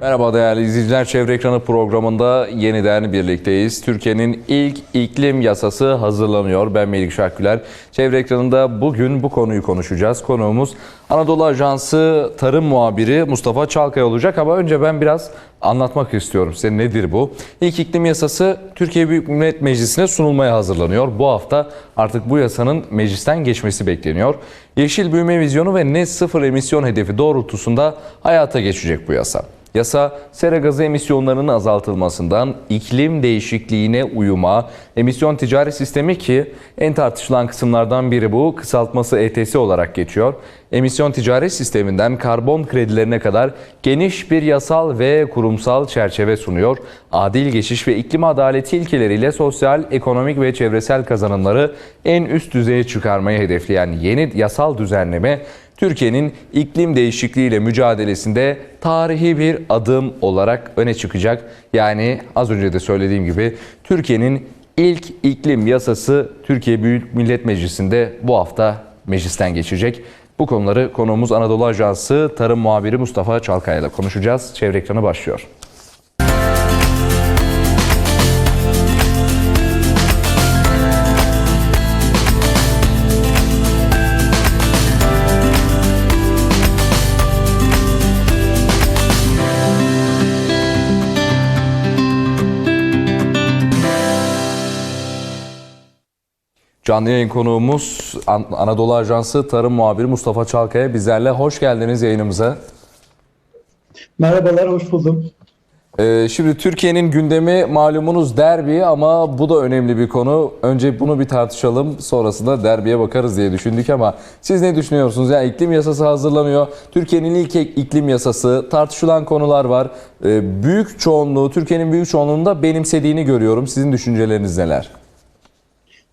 Merhaba değerli izleyiciler. Çevre Ekranı programında yeniden birlikteyiz. Türkiye'nin ilk iklim yasası hazırlanıyor. Ben Melik Şarküler. Çevre Ekranı'nda bugün bu konuyu konuşacağız. Konuğumuz Anadolu Ajansı Tarım Muhabiri Mustafa Çalkay olacak. Ama önce ben biraz anlatmak istiyorum size nedir bu? İlk iklim yasası Türkiye Büyük Millet Meclisi'ne sunulmaya hazırlanıyor. Bu hafta artık bu yasanın meclisten geçmesi bekleniyor. Yeşil büyüme vizyonu ve net sıfır emisyon hedefi doğrultusunda hayata geçecek bu yasa. Yasa sera gazı emisyonlarının azaltılmasından iklim değişikliğine uyuma, emisyon ticari sistemi ki en tartışılan kısımlardan biri bu kısaltması ETS olarak geçiyor. Emisyon ticari sisteminden karbon kredilerine kadar geniş bir yasal ve kurumsal çerçeve sunuyor. Adil geçiş ve iklim adaleti ilkeleriyle sosyal, ekonomik ve çevresel kazanımları en üst düzeye çıkarmayı hedefleyen yeni yasal düzenleme Türkiye'nin iklim değişikliğiyle mücadelesinde tarihi bir adım olarak öne çıkacak. Yani az önce de söylediğim gibi Türkiye'nin ilk iklim yasası Türkiye Büyük Millet Meclisi'nde bu hafta meclisten geçecek. Bu konuları konuğumuz Anadolu Ajansı Tarım Muhabiri Mustafa Çalkaya ile konuşacağız. Çevre ekranı başlıyor. Canlı yayın konuğumuz An- Anadolu Ajansı Tarım Muhabiri Mustafa Çalkaya bizlerle. Hoş geldiniz yayınımıza. Merhabalar, hoş buldum. Ee, şimdi Türkiye'nin gündemi malumunuz derbi ama bu da önemli bir konu. Önce bunu bir tartışalım sonrasında derbiye bakarız diye düşündük ama siz ne düşünüyorsunuz? Yani iklim yasası hazırlanıyor. Türkiye'nin ilk iklim yasası tartışılan konular var. Ee, büyük çoğunluğu, Türkiye'nin büyük çoğunluğunda benimsediğini görüyorum. Sizin düşünceleriniz neler?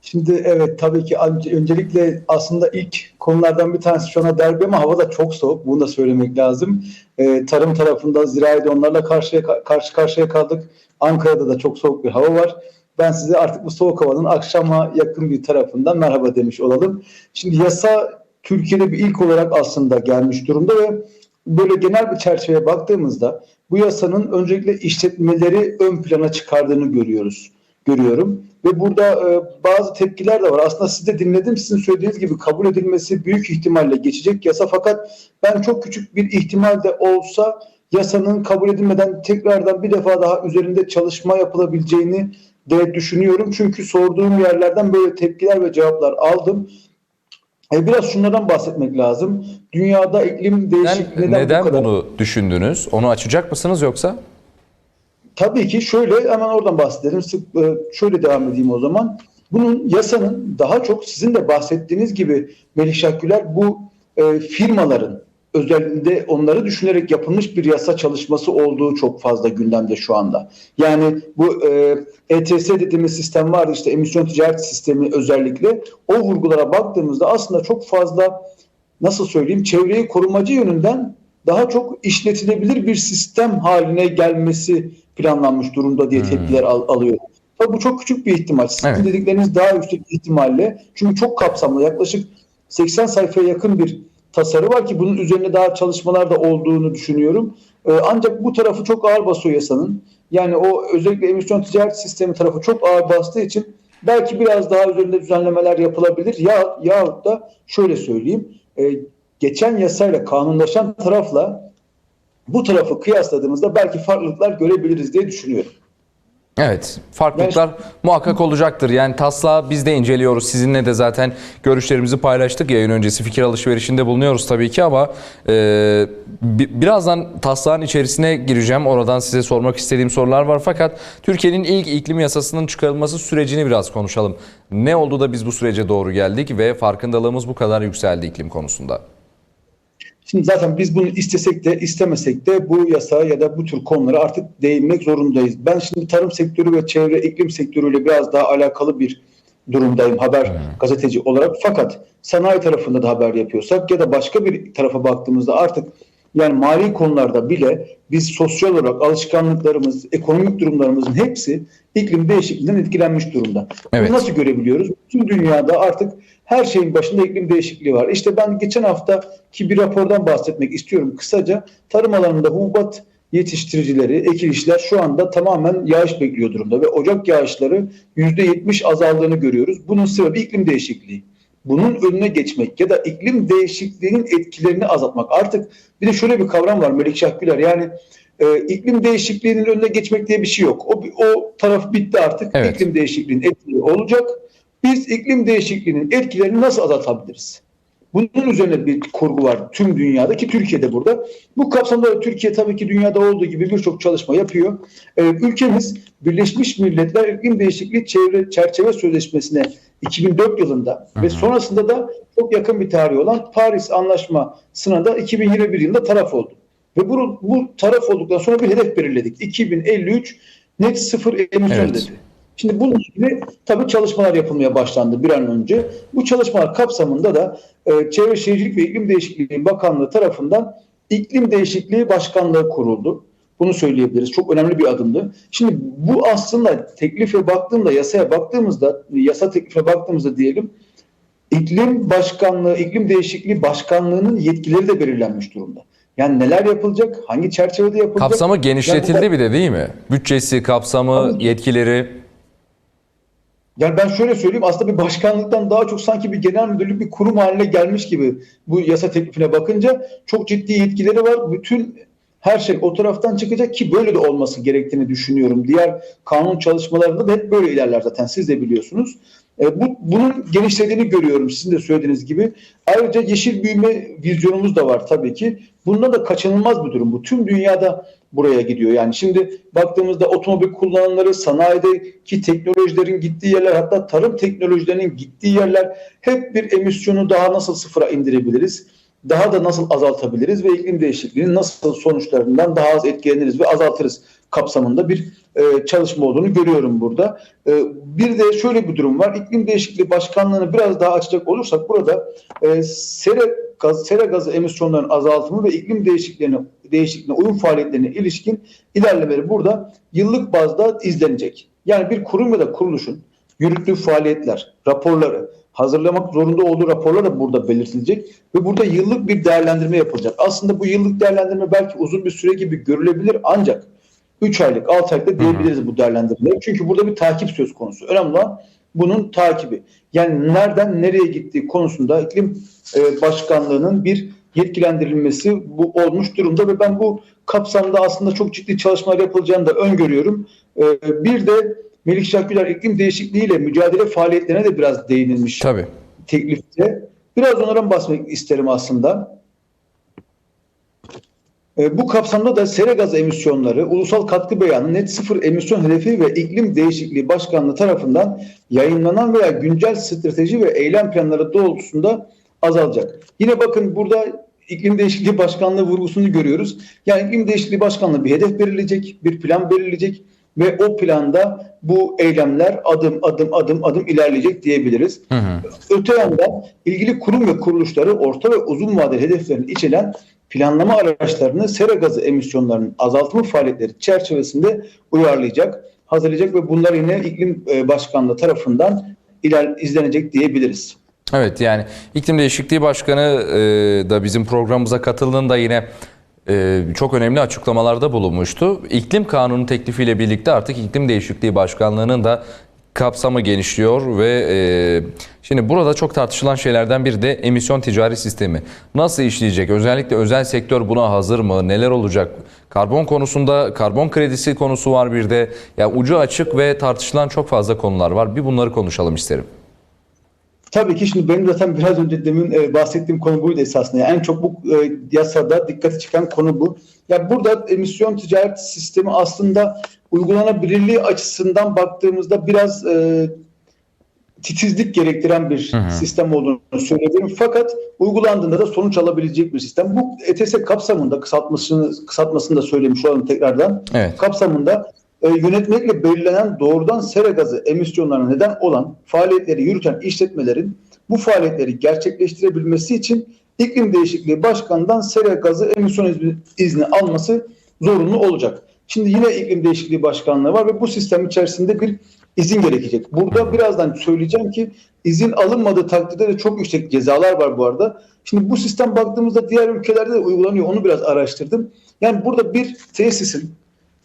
Şimdi evet tabii ki öncelikle aslında ilk konulardan bir tanesi şu anda derbi ama hava da çok soğuk. Bunu da söylemek lazım. Ee, tarım tarafında ziraide onlarla karşıya, karşı karşıya kaldık. Ankara'da da çok soğuk bir hava var. Ben size artık bu soğuk havanın akşama yakın bir tarafından merhaba demiş olalım. Şimdi yasa Türkiye'de bir ilk olarak aslında gelmiş durumda ve böyle genel bir çerçeveye baktığımızda bu yasanın öncelikle işletmeleri ön plana çıkardığını görüyoruz görüyorum. Ve burada e, bazı tepkiler de var. Aslında siz de dinledim. Sizin söylediğiniz gibi kabul edilmesi büyük ihtimalle geçecek yasa. Fakat ben çok küçük bir ihtimal de olsa yasanın kabul edilmeden tekrardan bir defa daha üzerinde çalışma yapılabileceğini de düşünüyorum. Çünkü sorduğum yerlerden böyle tepkiler ve cevaplar aldım. E, biraz şunlardan bahsetmek lazım. Dünyada iklim değişikliği neden, neden bu kadar... bunu düşündünüz? Onu açacak mısınız yoksa? Tabii ki şöyle hemen oradan bahsedelim. Sık, e, şöyle devam edeyim o zaman. Bunun yasanın daha çok sizin de bahsettiğiniz gibi Melih Şaküler bu e, firmaların özellikle onları düşünerek yapılmış bir yasa çalışması olduğu çok fazla gündemde şu anda. Yani bu e, ETS dediğimiz sistem vardı işte emisyon ticaret sistemi özellikle o vurgulara baktığımızda aslında çok fazla nasıl söyleyeyim çevreyi korumacı yönünden daha çok işletilebilir bir sistem haline gelmesi planlanmış durumda diye tepkiler al, alıyor. Tabii bu çok küçük bir ihtimal. Sizin Evet. dedikleriniz daha yüksek ihtimalle. Çünkü çok kapsamlı. Yaklaşık 80 sayfaya yakın bir tasarı var ki bunun üzerine daha çalışmalar da olduğunu düşünüyorum. Ee, ancak bu tarafı çok ağır basıyor yasanın. Yani o özellikle emisyon ticaret sistemi tarafı çok ağır bastığı için belki biraz daha üzerinde düzenlemeler yapılabilir. Ya yahut da şöyle söyleyeyim. e, geçen yasayla kanunlaşan tarafla bu tarafı kıyasladığımızda belki farklılıklar görebiliriz diye düşünüyorum. Evet, farklılıklar muhakkak olacaktır. Yani taslağı biz de inceliyoruz. Sizinle de zaten görüşlerimizi paylaştık. Yayın öncesi fikir alışverişinde bulunuyoruz tabii ki ama e, bi- birazdan taslağın içerisine gireceğim. Oradan size sormak istediğim sorular var. Fakat Türkiye'nin ilk iklim yasasının çıkarılması sürecini biraz konuşalım. Ne oldu da biz bu sürece doğru geldik ve farkındalığımız bu kadar yükseldi iklim konusunda? Şimdi zaten biz bunu istesek de istemesek de bu yasa ya da bu tür konulara artık değinmek zorundayız. Ben şimdi tarım sektörü ve çevre iklim sektörüyle biraz daha alakalı bir durumdayım haber gazeteci olarak. Fakat sanayi tarafında da haber yapıyorsak ya da başka bir tarafa baktığımızda artık yani mali konularda bile biz sosyal olarak alışkanlıklarımız, ekonomik durumlarımızın hepsi iklim değişikliğinden etkilenmiş durumda. Evet. Bunu nasıl görebiliyoruz? Bütün dünyada artık her şeyin başında iklim değişikliği var. İşte ben geçen hafta ki bir rapordan bahsetmek istiyorum kısaca. Tarım alanında hububat yetiştiricileri, ekilişler şu anda tamamen yağış bekliyor durumda ve Ocak yağışları %70 azaldığını görüyoruz. Bunun sebebi iklim değişikliği. Bunun önüne geçmek ya da iklim değişikliğinin etkilerini azaltmak. Artık bir de şöyle bir kavram var Melikşah Güler yani e, iklim değişikliğinin önüne geçmek diye bir şey yok. O, o taraf bitti artık. Evet. İklim değişikliğinin etkileri olacak. Biz iklim değişikliğinin etkilerini nasıl azaltabiliriz? Bunun üzerine bir kurgu var tüm dünyada ki Türkiye'de burada. Bu kapsamda da Türkiye tabii ki dünyada olduğu gibi birçok çalışma yapıyor. Ee, ülkemiz Birleşmiş Milletler İklim Değişikliği Çevre Çerçeve Sözleşmesi'ne 2004 yılında ve sonrasında da çok yakın bir tarihi olan Paris Anlaşması'na da 2021 yılında taraf oldu. Ve bu, bu taraf olduktan sonra bir hedef belirledik. 2053 net sıfır emisyon Evet. dedi. Şimdi bununla ilgili tabii çalışmalar yapılmaya başlandı bir an önce. Bu çalışmalar kapsamında da e, Çevre Şehircilik ve İklim Değişikliği Bakanlığı tarafından İklim Değişikliği Başkanlığı kuruldu. Bunu söyleyebiliriz. Çok önemli bir adımdı. Şimdi bu aslında teklife baktığımda, yasaya baktığımızda, yasa teklifine baktığımızda diyelim, İklim Başkanlığı, İklim Değişikliği Başkanlığı'nın yetkileri de belirlenmiş durumda. Yani neler yapılacak, hangi çerçevede yapılacak? Kapsamı genişletildi Yani bir de değil mi? Bütçesi, kapsamı, yetkileri. Yani ben şöyle söyleyeyim aslında bir başkanlıktan daha çok sanki bir genel müdürlük bir kurum haline gelmiş gibi bu yasa teklifine bakınca çok ciddi yetkileri var. Bütün her şey o taraftan çıkacak ki böyle de olması gerektiğini düşünüyorum. Diğer kanun çalışmalarında da hep böyle ilerler zaten siz de biliyorsunuz. E, bu, bunun genişlediğini görüyorum sizin de söylediğiniz gibi. Ayrıca yeşil büyüme vizyonumuz da var tabii ki. Bunda da kaçınılmaz bir durum bu. Tüm dünyada buraya gidiyor. Yani şimdi baktığımızda otomobil kullananları, sanayideki teknolojilerin gittiği yerler, hatta tarım teknolojilerinin gittiği yerler hep bir emisyonu daha nasıl sıfıra indirebiliriz? Daha da nasıl azaltabiliriz ve iklim değişikliğinin nasıl sonuçlarından daha az etkileniriz ve azaltırız kapsamında bir e, çalışma olduğunu görüyorum burada. E, bir de şöyle bir durum var. İklim Değişikliği Başkanlığı'nı biraz daha açacak olursak burada e, sera, gaz, sera gazı emisyonlarının azaltımı ve iklim değişikliğine, değişikliğine uyum faaliyetlerine ilişkin ilerlemeleri burada yıllık bazda izlenecek. Yani bir kurum ya da kuruluşun yürüttüğü faaliyetler, raporları, hazırlamak zorunda olduğu raporlar da burada belirtilecek ve burada yıllık bir değerlendirme yapılacak. Aslında bu yıllık değerlendirme belki uzun bir süre gibi görülebilir ancak 3 aylık, 6 aylık da diyebiliriz bu değerlendirmeye. Çünkü burada bir takip söz konusu. Önemli olan bunun takibi. Yani nereden nereye gittiği konusunda iklim e, başkanlığının bir yetkilendirilmesi bu olmuş durumda ve ben bu kapsamda aslında çok ciddi çalışmalar yapılacağını da öngörüyorum. E, bir de Melik Güler iklim değişikliğiyle mücadele faaliyetlerine de biraz değinilmiş Tabii. teklifte. Biraz onlardan bahsetmek isterim aslında. E, Bu kapsamda da sera gazı emisyonları Ulusal Katkı Beyanı net sıfır emisyon hedefi ve iklim değişikliği başkanlığı tarafından yayınlanan veya güncel strateji ve eylem planları doğrultusunda azalacak. Yine bakın burada iklim değişikliği başkanlığı vurgusunu görüyoruz. Yani iklim değişikliği başkanlığı bir hedef belirleyecek, bir plan belirleyecek ve o planda bu eylemler adım adım adım adım ilerleyecek diyebiliriz. Hı hı. Öte yandan ilgili kurum ve kuruluşları orta ve uzun vadeli hedeflerini içeren planlama araçlarını sera gazı emisyonlarının azaltımı faaliyetleri çerçevesinde uyarlayacak, hazırlayacak ve bunlar yine iklim e, başkanlığı tarafından iler, izlenecek diyebiliriz. Evet yani iklim değişikliği başkanı e, da bizim programımıza katıldığında yine çok önemli açıklamalarda bulunmuştu. İklim kanunu teklifiyle birlikte artık iklim değişikliği başkanlığının da kapsamı genişliyor ve e, şimdi burada çok tartışılan şeylerden biri de emisyon ticari sistemi. Nasıl işleyecek? Özellikle özel sektör buna hazır mı? Neler olacak? Karbon konusunda karbon kredisi konusu var bir de. Ya ucu açık ve tartışılan çok fazla konular var. Bir bunları konuşalım isterim. Tabii ki şimdi benim zaten biraz önce demin e, bahsettiğim konu buydu esasında. Yani en çok bu e, yasada dikkati çeken konu bu. Ya burada emisyon ticaret sistemi aslında uygulanabilirliği açısından baktığımızda biraz e, titizlik gerektiren bir Hı hı. sistem olduğunu söyleyebilirim. Fakat uygulandığında da sonuç alabilecek bir sistem. Bu ETS kapsamında kısaltmasını kısaltmasını da söylemiş olalım tekrardan Evet. kapsamında e, yönetmekle belirlenen doğrudan sera gazı emisyonlarına neden olan faaliyetleri yürüten işletmelerin bu faaliyetleri gerçekleştirebilmesi için iklim değişikliği başkanından sera gazı emisyon izni, izni alması zorunlu olacak. Şimdi yine iklim değişikliği başkanlığı var ve bu sistem içerisinde bir izin gerekecek. Burada birazdan söyleyeceğim ki izin alınmadığı takdirde de çok yüksek cezalar var bu arada. Şimdi bu sistem baktığımızda diğer ülkelerde de uygulanıyor. Onu biraz araştırdım. Yani burada bir tesisin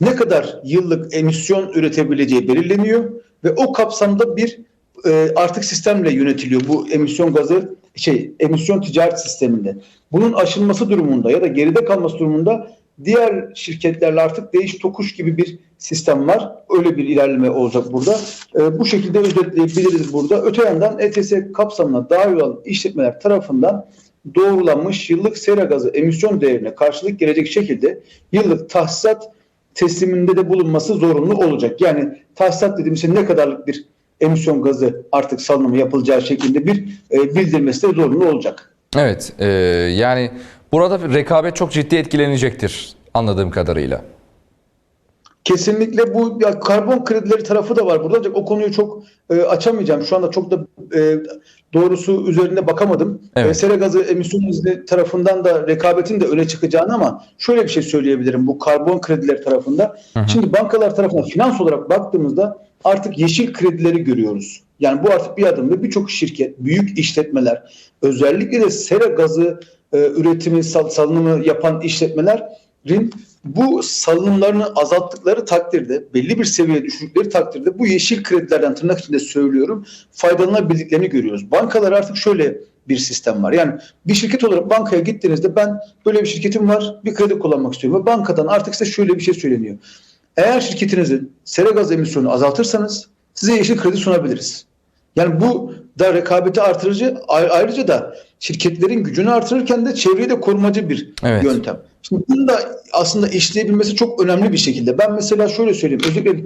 ne kadar yıllık emisyon üretebileceği belirleniyor ve o kapsamda bir e, artık sistemle yönetiliyor bu emisyon gazı şey emisyon ticaret sisteminde. Bunun aşılması durumunda ya da geride kalması durumunda diğer şirketlerle artık değiş tokuş gibi bir sistem var. Öyle bir ilerleme olacak burada. E, bu şekilde özetleyebiliriz burada. Öte yandan ETS kapsamına dahil olan işletmeler tarafından doğrulanmış yıllık sera gazı emisyon değerine karşılık gelecek şekilde yıllık tahsisat tesliminde de bulunması zorunlu olacak. Yani tahsisat dediğimiz şey ne kadarlık bir emisyon gazı artık salınımı yapılacağı şeklinde bir e, bildirmesi de zorunlu olacak. Evet, e, yani burada rekabet çok ciddi etkilenecektir anladığım kadarıyla. Kesinlikle bu ya karbon kredileri tarafı da var burada ancak o konuyu çok e, açamayacağım. Şu anda çok da e, doğrusu üzerinde bakamadım. Evet. E, sera gazı emisyon izni tarafından da rekabetin de öne çıkacağını ama şöyle bir şey söyleyebilirim bu karbon kredileri tarafında. Şimdi bankalar tarafından finans olarak baktığımızda artık yeşil kredileri görüyoruz. Yani bu artık bir adım ve birçok şirket, büyük işletmeler, özellikle de sera gazı e, üretimi, sal, salınımı yapan işletmelerin bu salınımlarını azalttıkları takdirde, belli bir seviyeye düşürdükleri takdirde bu yeşil kredilerden tırnak içinde söylüyorum faydalanabildiklerini görüyoruz. Bankalar artık şöyle bir sistem var. Yani bir şirket olarak bankaya gittiğinizde ben böyle bir şirketim var, bir kredi kullanmak istiyorum ve bankadan artık size şöyle bir şey söyleniyor. Eğer şirketinizin sera gaz emisyonunu azaltırsanız size yeşil kredi sunabiliriz. Yani bu da rekabeti artırıcı ayrıca da şirketlerin gücünü artırırken de çevreyi de korumacı bir Evet. yöntem. Şimdi bunu da aslında işleyebilmesi çok önemli bir şekilde. Ben mesela şöyle söyleyeyim. Özellikle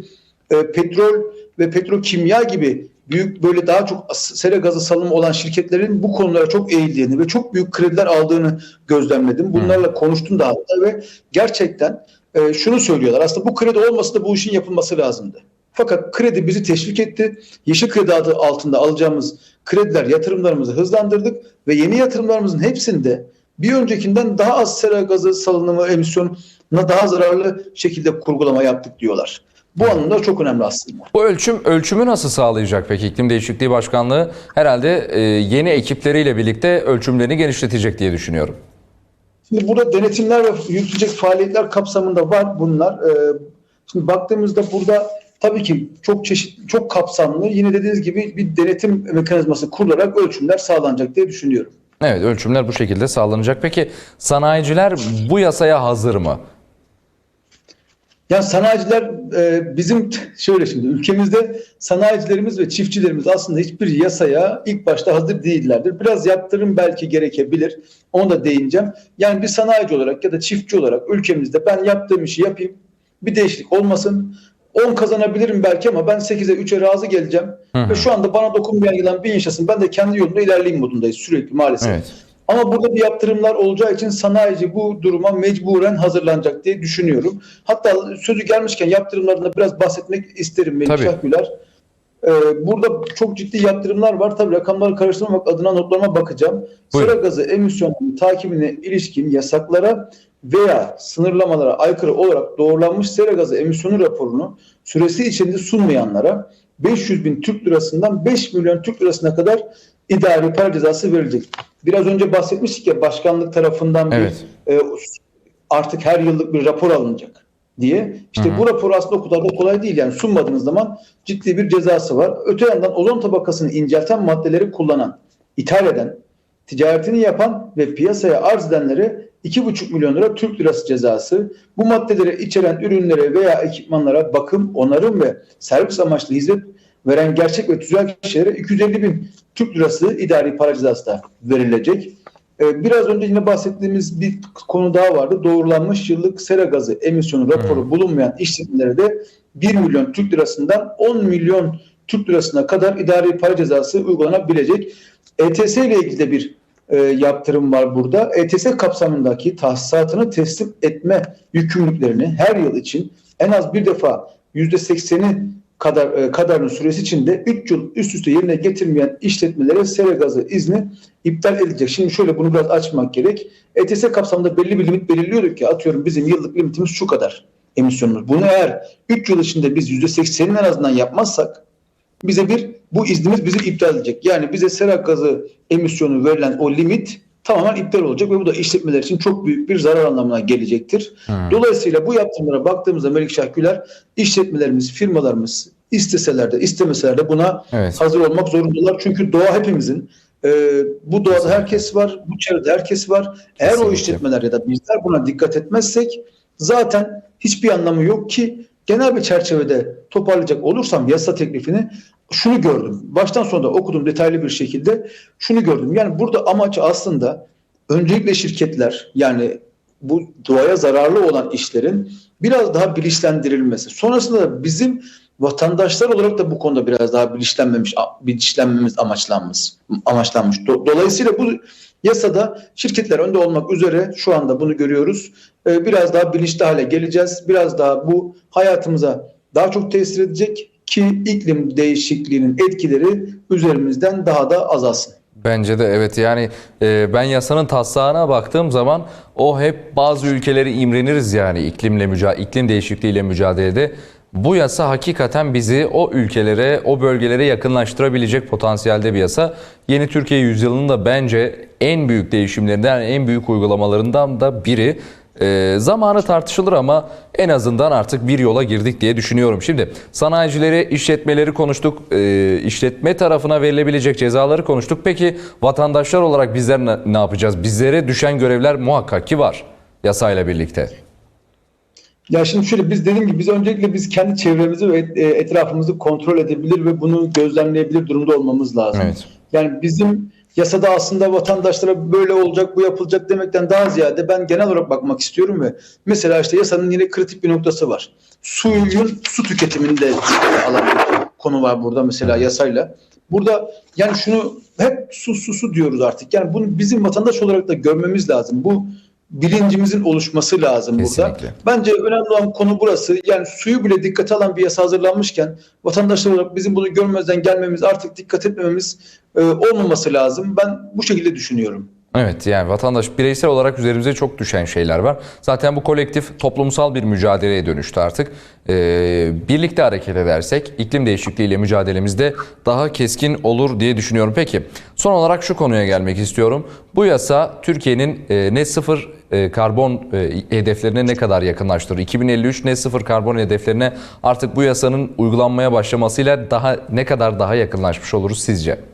e, petrol ve petrokimya gibi büyük böyle daha çok sera gazı salımı olan şirketlerin bu konulara çok eğildiğini ve çok büyük krediler aldığını gözlemledim. Bunlarla konuştum da hatta ve gerçekten e, şunu söylüyorlar. Aslında bu kredi olmasa da bu işin yapılması lazımdı. Fakat kredi bizi teşvik etti. Yeşil kredi adı altında alacağımız krediler yatırımlarımızı hızlandırdık ve yeni yatırımlarımızın hepsinde bir öncekinden daha az sera gazı salınımı emisyonuna daha zararlı şekilde kurgulama yaptık diyorlar. Bu anlamda çok önemli aslında. Bu ölçüm ölçümü nasıl sağlayacak peki? İklim Değişikliği Başkanlığı herhalde e, yeni ekipleriyle birlikte ölçümlerini genişletecek diye düşünüyorum. Şimdi burada denetimler ve yürütülecek faaliyetler kapsamında var bunlar. Ee, şimdi baktığımızda burada tabii ki çok çeşit, çok kapsamlı. Yine dediğiniz gibi bir denetim mekanizması kurularak ölçümler sağlanacak diye düşünüyorum. Evet, ölçümler bu şekilde sağlanacak. Peki sanayiciler bu yasaya hazır mı? Yani sanayiciler e, bizim şöyle şimdi ülkemizde sanayicilerimiz ve çiftçilerimiz aslında hiçbir yasaya ilk başta hazır değillerdir. Biraz yaptırım belki gerekebilir. Onu da değineceğim. Yani bir sanayici olarak ya da çiftçi olarak ülkemizde ben yaptığım işi yapayım. Bir değişiklik olmasın. 10 kazanabilirim belki ama ben 8'e 3'e razı geleceğim. Ve şu anda bana dokunmayan yılan bir yaşasın. Ben de kendi yolumda ilerleyeyim modundayız sürekli maalesef. Evet. Ama burada bir yaptırımlar olacağı için sanayici bu duruma mecburen hazırlanacak diye düşünüyorum. Hatta sözü gelmişken yaptırımlarında biraz bahsetmek isterim Melih. Şahgüler. Ee, burada çok ciddi yaptırımlar var. Tabii rakamları karıştırmamak adına notlarıma bakacağım. Buyurun. Sera gazı emisyonunun takibine ilişkin yasaklara veya sınırlamalara aykırı olarak doğrulanmış sera gazı emisyonu raporunu süresi içinde sunmayanlara 500 bin Türk lirasından 5 milyon Türk lirasına kadar idari para cezası verilecek. Biraz önce bahsetmiştik ya başkanlık tarafından bir Evet. e, artık her yıllık bir rapor alınacak diye. İşte bu rapor aslında o kadar da kolay değil. Yani sunmadığınız zaman ciddi bir cezası var. Öte yandan ozon tabakasını incelten maddeleri kullanan, ithal eden, ticaretini yapan ve piyasaya arz edenlere 2,5 milyon lira Türk lirası cezası. Bu maddeleri içeren ürünlere veya ekipmanlara bakım, onarım ve servis amaçlı hizmet veren gerçek ve tüzel kişilere 250 bin Türk lirası idari para cezası da verilecek. Ee, Biraz önce yine bahsettiğimiz bir konu daha vardı. Doğrulanmış yıllık sera gazı emisyonu raporu bulunmayan işletmelere de 1 milyon Türk lirasından 10 milyon Türk lirasına kadar idari para cezası uygulanabilecek. ETS ile ilgili de bir e, yaptırım var burada. ETS kapsamındaki tahsisatını teslim etme yükümlülüklerini her yıl için en az bir defa %80'i kadar e, kadarının süresi içinde 3 yıl üst üste yerine getirmeyen işletmelere sera gazı izni iptal edilecek. Şimdi şöyle bunu biraz açmak gerek. ETS kapsamında belli bir limit belirliyorduk ki atıyorum bizim yıllık limitimiz şu kadar emisyonumuz. Bunu eğer 3 yıl içinde biz %80'in en azından yapmazsak bize bir bu iznimiz bizi iptal edecek. Yani bize sera gazı emisyonu verilen o limit tamamen iptal olacak ve bu da işletmeler için çok büyük bir zarar anlamına gelecektir. Dolayısıyla bu yaptırımlara baktığımızda Melikşah Güler işletmelerimiz, firmalarımız isteseler de istemeseler de buna Evet. hazır olmak zorundalar. Çünkü doğa hepimizin. Ee, bu doğada herkes var, bu çevrede herkes var. Eğer o Kesinlikle. işletmeler ya da bizler buna dikkat etmezsek zaten hiçbir anlamı yok ki genel bir çerçevede toparlayacak olursam yasa teklifini şunu gördüm. Baştan sona da okudum detaylı bir şekilde şunu gördüm. Yani burada amaç aslında öncelikle şirketler yani bu doğaya zararlı olan işlerin biraz daha bilinçlendirilmesi. Sonrasında da bizim vatandaşlar olarak da bu konuda biraz daha bilinçlenmemiş, bilinçlenmemiz amaçlanmış. amaçlanmış. Do- Dolayısıyla bu yasada şirketler önde olmak üzere şu anda bunu görüyoruz. Ee, Biraz daha bilinçli hale geleceğiz. Biraz daha bu hayatımıza daha çok tesir edecek ki iklim değişikliğinin etkileri üzerimizden daha da azalsın. Bence de evet yani e, ben yasanın taslağına baktığım zaman o hep bazı ülkeleri imreniriz yani iklimle müca iklim değişikliğiyle mücadelede. Bu yasa hakikaten bizi o ülkelere, o bölgelere yakınlaştırabilecek potansiyelde bir yasa. Yeni Türkiye yüzyılının da bence en büyük değişimlerinden, en büyük uygulamalarından da biri. E, zamanı tartışılır ama en azından artık bir yola girdik diye düşünüyorum. Şimdi sanayicileri, işletmeleri konuştuk, e, işletme tarafına verilebilecek cezaları konuştuk. Peki vatandaşlar olarak bizler ne, ne yapacağız? Bizlere düşen görevler muhakkak ki var yasayla birlikte. Ya şimdi şöyle biz dediğim gibi biz öncelikle biz kendi çevremizi ve e, etrafımızı kontrol edebilir ve bunu gözlemleyebilir durumda olmamız lazım. Evet. Yani bizim yasada aslında vatandaşlara böyle olacak, bu yapılacak demekten daha ziyade ben genel olarak bakmak istiyorum ve mesela işte yasanın yine kritik bir noktası var. Suyun su tüketiminde alan bir konu var burada mesela yasayla. Burada yani şunu hep su su su diyoruz artık. Yani bunu bizim vatandaş olarak da görmemiz lazım. Bu bilincimizin oluşması lazım burada. Kesinlikle. Bence önemli olan konu burası. Yani suyu bile dikkate alan bir yasa hazırlanmışken vatandaşlar olarak bizim bunu görmezden gelmemiz, artık dikkat etmememiz e, olmaması lazım. Ben bu şekilde düşünüyorum. Evet yani vatandaş bireysel olarak üzerimize çok düşen şeyler var. Zaten bu kolektif toplumsal bir mücadeleye dönüştü artık. Ee, birlikte hareket edersek iklim değişikliğiyle mücadelemizde daha keskin olur diye düşünüyorum. Peki son olarak şu konuya gelmek istiyorum. Bu yasa Türkiye'nin e, net sıfır e, karbon e, hedeflerine ne kadar yakınlaştırır? 2053 net sıfır karbon hedeflerine artık bu yasanın uygulanmaya başlamasıyla daha ne kadar daha yakınlaşmış oluruz sizce?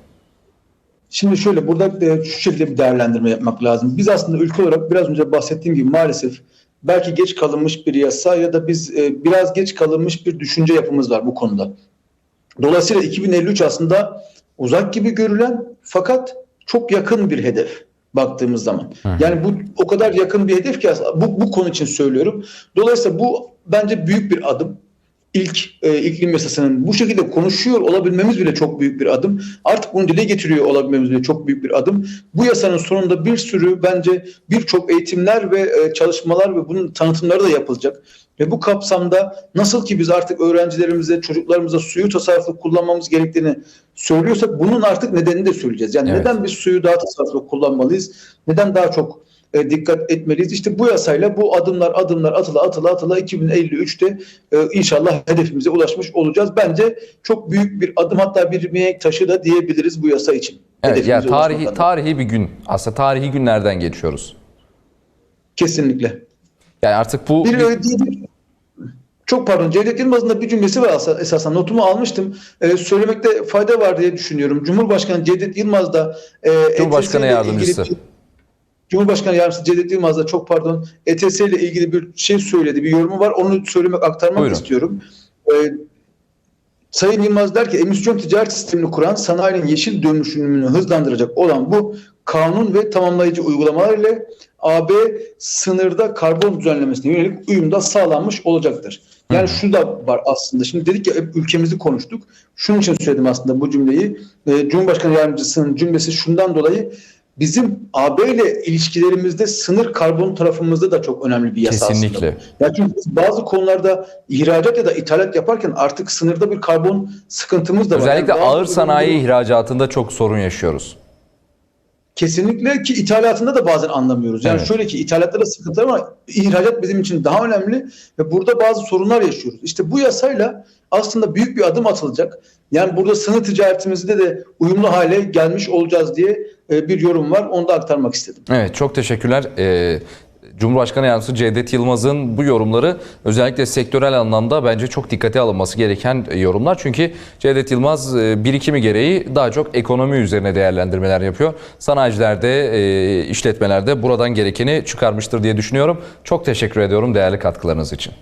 Şimdi şöyle burada e, şu şekilde bir değerlendirme yapmak lazım. Biz aslında ülke olarak biraz önce bahsettiğim gibi maalesef belki geç kalınmış bir yasa ya da biz e, biraz geç kalınmış bir düşünce yapımız var bu konuda. Dolayısıyla 2053 aslında uzak gibi görülen fakat çok yakın bir hedef baktığımız zaman. Yani bu o kadar yakın bir hedef ki aslında bu, bu konu için söylüyorum. Dolayısıyla bu bence büyük bir adım. İlk e, iklim yasasının bu şekilde konuşuyor olabilmemiz bile çok büyük bir adım. Artık bunu dile getiriyor olabilmemiz bile çok büyük bir adım. Bu yasanın sonunda bir sürü bence birçok eğitimler ve e, çalışmalar ve bunun tanıtımları da yapılacak. Ve bu kapsamda nasıl ki biz artık öğrencilerimize, çocuklarımıza suyu tasarruflu kullanmamız gerektiğini söylüyorsak bunun artık nedenini de söyleyeceğiz. Yani Evet. neden biz suyu daha tasarruflu kullanmalıyız? Neden daha çok e, dikkat etmeliyiz? İşte bu yasayla bu adımlar adımlar atıla atıla atıla 2053'te e, inşallah hedefimize ulaşmış olacağız. Bence çok büyük bir adım hatta bir mihenk taşı da diyebiliriz bu yasa için. Evet Hedefimize yani tarihi tarihi bir gün. Aslında tarihi günlerden geçiyoruz. Kesinlikle. Yani artık bu Bir bir-. Çok pardon. Cevdet Yılmaz'ın da bir cümlesi var esasen. Notumu almıştım. Ee, söylemekte fayda var diye düşünüyorum. Cumhurbaşkanı Cevdet Yılmaz da e, Cumhurbaşkanı yardımcısı. ilgili Cumhurbaşkanı Yardımcısı Cevdet Yılmaz da çok pardon ETS ile ilgili bir şey söyledi. Bir yorumu var. Onu söylemek, aktarmak Buyurun. istiyorum. Ee, Sayın Yılmaz der ki emisyon ticaret sistemini kuran sanayinin yeşil dönüşümünü hızlandıracak olan bu kanun ve tamamlayıcı uygulamalar ile AB sınırda karbon düzenlemesine yönelik uyumda sağlanmış olacaktır. Yani şu da var aslında. Şimdi dedik ya hep ülkemizi konuştuk. Şunun için söyledim aslında bu cümleyi. Ee, Cumhurbaşkanı Yardımcısının cümlesi şundan dolayı bizim AB ile ilişkilerimizde sınır karbon tarafımızda da çok önemli bir yasa aslında. Kesinlikle. Ya çünkü biz bazı konularda ihracat ya da ithalat yaparken artık sınırda bir karbon sıkıntımız da var. özellikle Yani ağır sanayi ihracatında çok sorun yaşıyoruz. Kesinlikle ki ithalatında da bazen anlamıyoruz. Yani Evet. şöyle ki ithalatta da sıkıntı ama ihracat bizim için daha önemli ve burada bazı sorunlar yaşıyoruz. İşte bu yasayla aslında büyük bir adım atılacak. Yani burada sınır ticaretimizde de uyumlu hale gelmiş olacağız diye e, bir yorum var. Onu da aktarmak istedim. Evet çok teşekkürler. Ee, Cumhurbaşkanı Yardımcısı Cevdet Yılmaz'ın bu yorumları özellikle sektörel anlamda bence çok dikkate alınması gereken yorumlar. Çünkü Cevdet Yılmaz e, birikimi gereği daha çok ekonomi üzerine değerlendirmeler yapıyor. Sanayicilerde, e, işletmelerde buradan gerekeni çıkarmıştır diye düşünüyorum. Çok teşekkür ediyorum değerli katkılarınız için.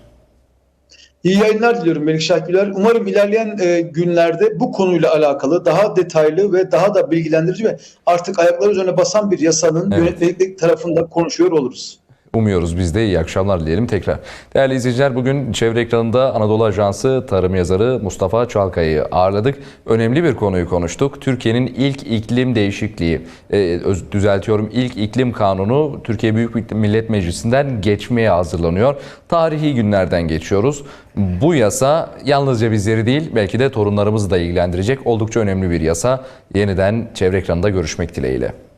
İyi yayınlar diliyorum Melikşah Güler. Umarım ilerleyen e, günlerde bu konuyla alakalı daha detaylı ve daha da bilgilendirici ve artık ayakları üzerine basan bir yasanın Evet. yönetmeliklik tarafında konuşuyor oluruz. Umuyoruz biz de iyi akşamlar dileyelim tekrar. Değerli izleyiciler bugün çevre ekranında Anadolu Ajansı tarım yazarı Mustafa Çalkay'ı ağırladık. Önemli bir konuyu konuştuk. Türkiye'nin ilk iklim değişikliği, e, düzeltiyorum ilk iklim kanunu Türkiye Büyük Millet Meclisi'nden geçmeye hazırlanıyor. Tarihi günlerden geçiyoruz. Bu yasa yalnızca bizleri değil belki de torunlarımızı da ilgilendirecek oldukça önemli bir yasa. Yeniden çevre ekranında görüşmek dileğiyle.